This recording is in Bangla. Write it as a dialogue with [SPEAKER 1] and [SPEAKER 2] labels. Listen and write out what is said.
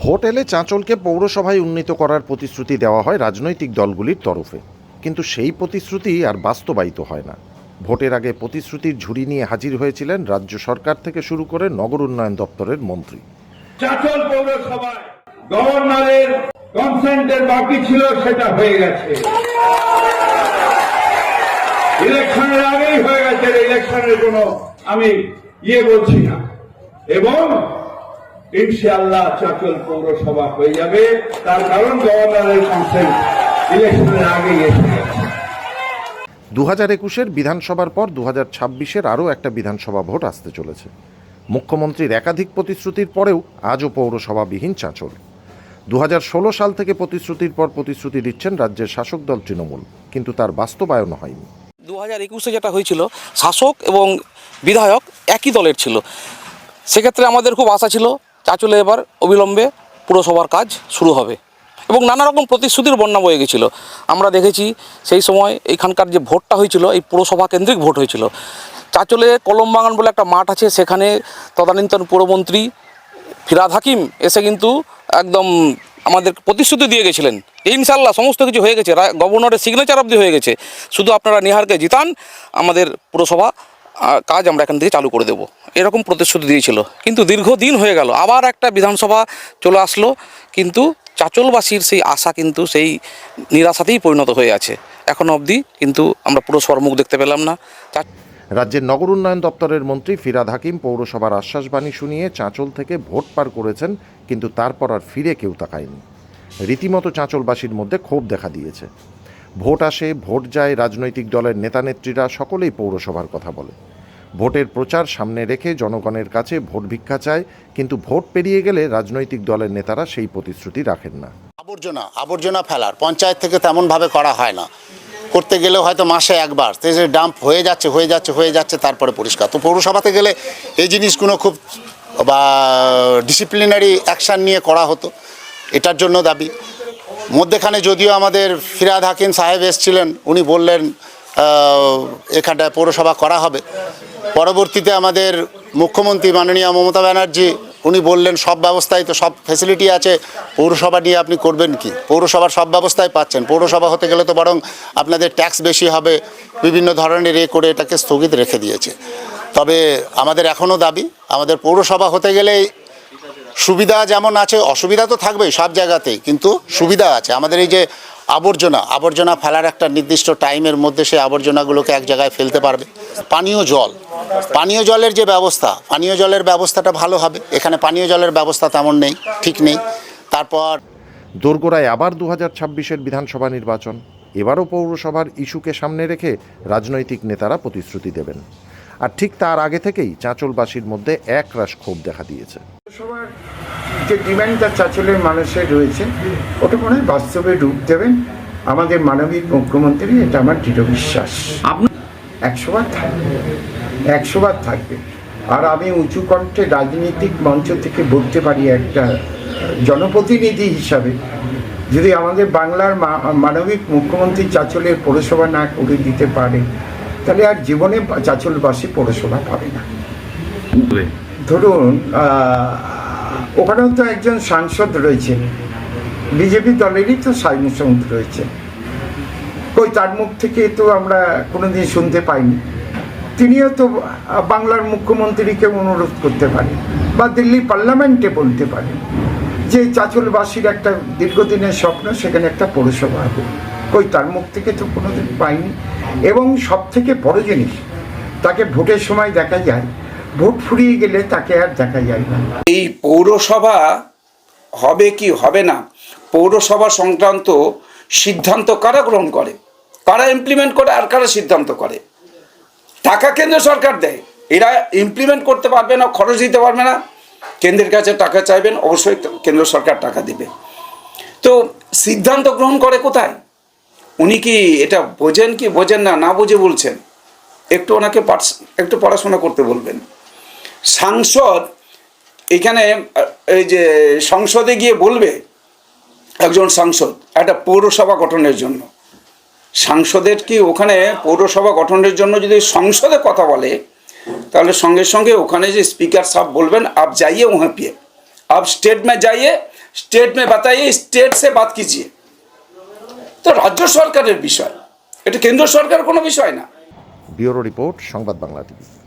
[SPEAKER 1] ভোট এলে চাঁচলকে পৌরসভায় উন্নীত করার প্রতিশ্রুতি দেওয়া হয় রাজনৈতিক দলগুলির তরফে। কিন্তু সেই প্রতিশ্রুতি আর বাস্তবায়িত হয় না। ভোটের আগে প্রতিশ্রুতির ঝুড়ি নিয়ে হাজির হয়েছিলেন রাজ্য সরকার থেকে শুরু করে নগর উন্নয়ন দপ্তরের মন্ত্রী।
[SPEAKER 2] চাচল পৌরসভায় গভর্নরের কনসেন্টের বাকি ছিল, সেটা হয়ে গেছে। ইলেকশনের আগেই হয়ে গেছে ইলেকশনের কোনো আমি ইয়ে বলছি না। এবং ইনশাআল্লাহ চাচল পৌরসভা হয়ে যাবে। তার কারণ গভর্নরের কনসেন্ট ইলেকশনের আগেই এসে গেছে।
[SPEAKER 1] দু হাজার একুশের বিধানসভার পর দু হাজার ছাব্বিশের আরও একটা বিধানসভা ভোট আসতে চলেছে। মুখ্যমন্ত্রীর একাধিক প্রতিশ্রুতির পরেও আজও পৌরসভাবিহীন চাঁচল। দু হাজার ষোলো সাল থেকে প্রতিশ্রুতির পর প্রতিশ্রুতি দিচ্ছেন রাজ্যের শাসক দল তৃণমূল কিন্তু তার বাস্তবায়ন হয়নি।
[SPEAKER 3] দু হাজার একুশে যেটা হয়েছিল শাসক এবং বিধায়ক একই দলের ছিল। সেক্ষেত্রে আমাদের খুব আশা ছিল চাচলে এবার অবিলম্বে পুরসভার কাজ শুরু হবে। এবং নানা রকম প্রতিশ্রুতির বন্যা বয়ে গেছিল। আমরা দেখেছি সেই সময় এইখানকার যে ভোটটা হয়েছিল, এই পুরসভা কেন্দ্রিক ভোট হয়েছিল। চাচলে কলমবাগান বলে একটা মাঠ আছে, সেখানে তদানীন্তন পুরমন্ত্রী ফিরাদ হাকিম এসে কিন্তু একদম আমাদের প্রতিশ্রুতি দিয়ে গেছিলেন। ইনশাল্লাহ সমস্ত কিছু হয়ে গেছে গভর্নরের সিগনেচার অবধি হয়ে গেছে। শুধু আপনারা নিহারকে জিতান, আমাদের পুরসভা কাজ আমরা এখান থেকে চালু করে দেব। এরকম প্রতিশ্রুতি দিয়েছিল। কিন্তু দীর্ঘদিন হয়ে গেল, আবার একটা বিধানসভা চলে আসলো, কিন্তু চাচলবাসীর সেই আশা কিন্তু সেই নিরাশাতেই পরিণত হয়ে আছে। এখনও অবধি কিন্তু আমরা পুরসভার মুখ দেখতে পেলাম না।
[SPEAKER 1] রাজ্যের নগর উন্নয়ন দপ্তরের মন্ত্রী ফিরাদ হাকিম পৌরসভার আশ্বাসবাণী শুনিয়ে চাঁচল থেকে ভোট পার করেছেন, কিন্তু তারপর আর ফিরে কেউ তাকায়নি। রীতিমতো চাঁচলবাসীর মধ্যে ক্ষোভ দেখা দিয়েছে। ভোট আসে, ভোট যায় রাজনৈতিক দলের নেতানেত্রীরা, সকলেই পৌরসভার কথা বলে। ভোটের প্রচার সামনে রেখে জনগণের কাছে ভোট ভিক্ষা চায়, কিন্তু ভোট পেরিয়ে গেলে রাজনৈতিক দলের নেতারা সেই প্রতিশ্রুতি রাখেন না।
[SPEAKER 4] আবর্জনা আবর্জনা ফেলার, পঞ্চায়েত থেকে তেমনভাবে করা হয় না। করতে গেলেও হয়তো মাসে একবার যে ডাম্প হয়ে যাচ্ছে হয়ে যাচ্ছে হয়ে যাচ্ছে, তারপরে পরিষ্কার। তো পৌরসভাতে গেলে এই জিনিসগুলো খুব, বা ডিসিপ্লিনারি অ্যাকশান নিয়ে করা হতো, এটার জন্য দাবি। মধ্যেখানে যদিও আমাদের ফিরাদ হাকিম সাহেব এসছিলেন, উনি বললেন এখানটায় পৌরসভা করা হবে। পরবর্তীতে আমাদের মুখ্যমন্ত্রী মাননীয় মমতা ব্যানার্জি, উনি বললেন, সব ব্যবস্থায় তো সব ফেসিলিটি আছে, পৌরসভা নিয়ে আপনি করবেন কি? পৌরসভার সব ব্যবস্থায় পাচ্ছেন। পৌরসভা হতে গেলে তো বরং আপনাদের ট্যাক্স বেশি হবে, বিভিন্ন ধরনের এ করে এটাকে স্থগিত রেখে দিয়েছে। তবে আমাদের এখনও দাবি, আমাদের পৌরসভা হতে গেলে সুবিধা যেমন আছে, অসুবিধা তো থাকবেই সব জায়গাতেই, কিন্তু সুবিধা আছে। আমাদের এই যে আবর্জনা আবর্জনা ফেলার একটা নির্দিষ্ট টাইমের মধ্যে সেই আবর্জনাগুলোকে এক জায়গায় ফেলতে পারবে। পানীয় জল, পানীয় জলের যে ব্যবস্থা, পানীয় জলের ব্যবস্থাটা ভালো হবে। এখানে পানীয় জলের ব্যবস্থা তেমন নেই, ঠিক নেই। তারপর
[SPEAKER 1] দোরগোড়ায় আবার দু হাজার ছাব্বিশের বিধানসভা নির্বাচন। এবারও পৌরসভার ইস্যুকে সামনে রেখে রাজনৈতিক নেতারা প্রতিশ্রুতি দেবেন। আর ঠিক তার আগে থেকেই চাঁচলবাসীর মধ্যে এক রাশ ক্ষোভ দেখা দিয়েছে।
[SPEAKER 5] যে চাচলের মানুষের রয়েছে, ওটা মনে হয় বাস্তবে রূপ দেবেন। আমাদের মানবিক মুখ্যমন্ত্রী, এটা আমার দৃঢ় বিশ্বাস। একশোবার থাকবে একশোবার থাকবে। আর আমি উঁচু কণ্ঠে রাজনৈতিক মঞ্চ থেকে বলতে পারি একটা জনপ্রতিনিধি হিসাবে, যদি আমাদের বাংলার মানবিক মুখ্যমন্ত্রী চাচলের পৌরসভা না করে দিতে পারে তাহলে আর জীবনে চাচলবাসী পৌরসভা পাবে না। ধরুন ওখানেও তো একজন সাংসদ রয়েছে বিজেপি দলেরই তো সাংসদ রয়েছে। কই তার মুখ থেকে তো আমরা কোনোদিন শুনতে পাইনি। তিনিও তো বাংলার মুখ্যমন্ত্রীকে অনুরোধ করতে পারেন বা দিল্লি পার্লামেন্টে বলতে পারেন যে চাচলবাসীর একটা দীর্ঘদিনের স্বপ্ন সেখানে একটা পৌরসভা হবে। কই তার মুখ থেকে তো কোনোদিন পাইনি। এবং সব থেকে বড় জিনিস, তাকে ভোটের সময় দেখা যায়, ভোট ফুরিয়ে গেলে তাকে আর দেখা যায় না।
[SPEAKER 6] এই পৌরসভা হবে কি হবে না? পৌরসভা সংক্রান্ত সিদ্ধান্ত কারা গ্রহণ করে? কারা ইমপ্লিমেন্ট করে আর কারা সিদ্ধান্ত করে? টাকা কেন্দ্র সরকার দেয়। এরা ইমপ্লিমেন্ট করতে পারবে না, খরচ দিতে পারবে না। কেন্দ্রের কাছে টাকা চাইবেন, অবশ্যই কেন্দ্র সরকার টাকা দিবে। তো সিদ্ধান্ত গ্রহণ করে কোথায়? উনি কি এটা বোঝেন কি? বোঝেন না না বুঝে বলছেন। একটু ওনাকে একটু পড়াশোনা করতে বলবেন। সাংসদ, এখানে এই যে সংসদে গিয়ে বলবে একজন সাংসদ, একটা পৌরসভা গঠনের জন্য। সাংসদের কি ওখানে পৌরসভা গঠনের জন্য যদি সংসদে কথা বলে, তাহলে সঙ্গে সঙ্গে ওখানে যে স্পিকার সাহেব বলবেন, আপ যাইয়ে ওহা পিয়ে। আপ স্টেট মে যাইয়ে, স্টেট মে বাতাইয়ে, স্টেট সে বাত কিজিয়ে। তো রাজ্য সরকারের বিষয়। এটা কেন্দ্র সরকার কোনো বিষয় না।
[SPEAKER 1] ব্যুরো রিপোর্ট, সংবাদ বাংলা টিভি।